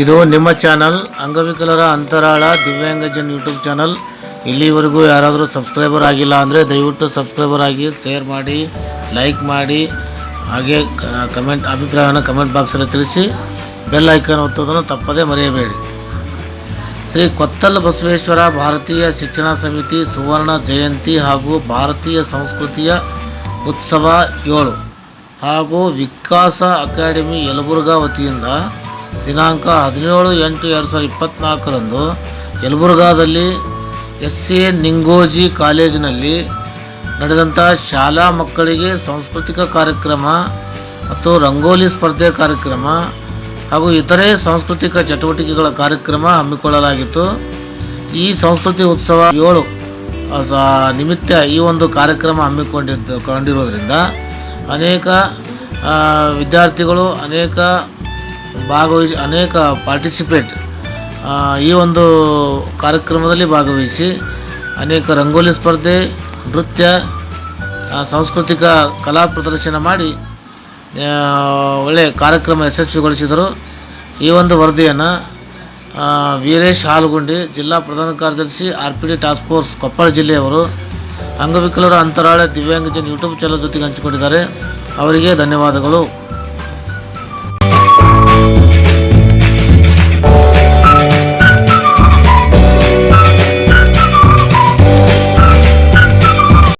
ಇದು ನಿಮ್ಮ ಚಾನಲ್. ಅಂಗವಿಕಲರ ಅಂತರಾಳ ದಿವ್ಯಾಂಗಜನ್ ಯೂಟ್ಯೂಬ್ ಚಾನಲ್. ಇಲ್ಲಿವರೆಗೂ ಯಾರಾದರೂ ಸಬ್ಸ್ಕ್ರೈಬರ್ ಆಗಿಲ್ಲ ಅಂದರೆ ದಯವಿಟ್ಟು ಸಬ್ಸ್ಕ್ರೈಬರ್ ಆಗಿ, ಶೇರ್ ಮಾಡಿ, ಲೈಕ್ ಮಾಡಿ, ಹಾಗೆ ಕಮೆಂಟ್, ಅಭಿಪ್ರಾಯವನ್ನು ಕಮೆಂಟ್ ಬಾಕ್ಸಲ್ಲಿ ತಿಳಿಸಿ, ಬೆಲ್ ಐಕಾನ್ ಒತ್ತೋದನ್ನು ತಪ್ಪದೇ ಮರೆಯಬೇಡಿ. ಶ್ರೀ ಕೊತ್ತಲ್ ಬಸವೇಶ್ವರ ಭಾರತೀಯ ಶಿಕ್ಷಣ ಸಮಿತಿ ಸುವರ್ಣ ಜಯಂತಿ ಹಾಗೂ ಭಾರತೀಯ ಸಂಸ್ಕೃತಿಯ ಉತ್ಸವ ಏಳು ಹಾಗೂ ವಿಕಾಸ ಅಕಾಡೆಮಿ ಯಲಬುರ್ಗಾ ವತಿಯಿಂದ ದಿನಾಂಕ ಹದಿನೇಳು ಎಂಟು ಎರಡು ಸಾವಿರದ ಇಪ್ಪತ್ತ್ನಾಲ್ಕರಂದು ಯಲಬುರ್ಗಾದಲ್ಲಿ ಎಸ್ ಎ ನಿಂಗೋಜಿ ಕಾಲೇಜಿನಲ್ಲಿ ನಡೆದಂಥ ಶಾಲಾ ಮಕ್ಕಳಿಗೆ ಸಾಂಸ್ಕೃತಿಕ ಕಾರ್ಯಕ್ರಮ ಮತ್ತು ರಂಗೋಲಿ ಸ್ಪರ್ಧೆ ಕಾರ್ಯಕ್ರಮ ಹಾಗೂ ಇತರೆ ಸಾಂಸ್ಕೃತಿಕ ಚಟುವಟಿಕೆಗಳ ಕಾರ್ಯಕ್ರಮ ಹಮ್ಮಿಕೊಳ್ಳಲಾಗಿತ್ತು. ಈ ಸಂಸ್ಕೃತಿ ಉತ್ಸವ ಏಳು ನಿಮಿತ್ತ ಈ ಒಂದು ಕಾರ್ಯಕ್ರಮ ಹಮ್ಮಿಕೊಂಡಿದ್ದು, ಕೊಂಡಿರೋದ್ರಿಂದ ಅನೇಕ ವಿದ್ಯಾರ್ಥಿಗಳು, ಅನೇಕ ಭಾಗವಹಿಸಿ ಅನೇಕ ಪಾರ್ಟಿಸಿಪೇಟ್ ಈ ಒಂದು ಕಾರ್ಯಕ್ರಮದಲ್ಲಿ ಭಾಗವಹಿಸಿ ಅನೇಕ ರಂಗೋಲಿ ಸ್ಪರ್ಧೆ, ನೃತ್ಯ ಸಾಂಸ್ಕೃತಿಕ ಕಲಾ ಪ್ರದರ್ಶನ ಮಾಡಿ ಒಳ್ಳೆಯ ಕಾರ್ಯಕ್ರಮ ಯಶಸ್ವಿಗೊಳಿಸಿದರು. ಈ ಒಂದು ವರದಿಯನ್ನು ವೀರೇಶ್ ಹಾಲ್ಗುಂಡಿ ಜಿಲ್ಲಾ ಪ್ರಧಾನ ಕಾರ್ಯದರ್ಶಿ R P D task force Koppal ಜಿಲ್ಲೆಯವರು ಅಂಗವಿಕಲರ ಅಂತರಾಳ ದಿವ್ಯಾಂಗಜನ್ ಯೂಟ್ಯೂಬ್ ಚಾನಲ್ ಜೊತೆಗೆ ಹಂಚಿಕೊಂಡಿದ್ದಾರೆ. ಅವರಿಗೆ ಧನ್ಯವಾದಗಳು.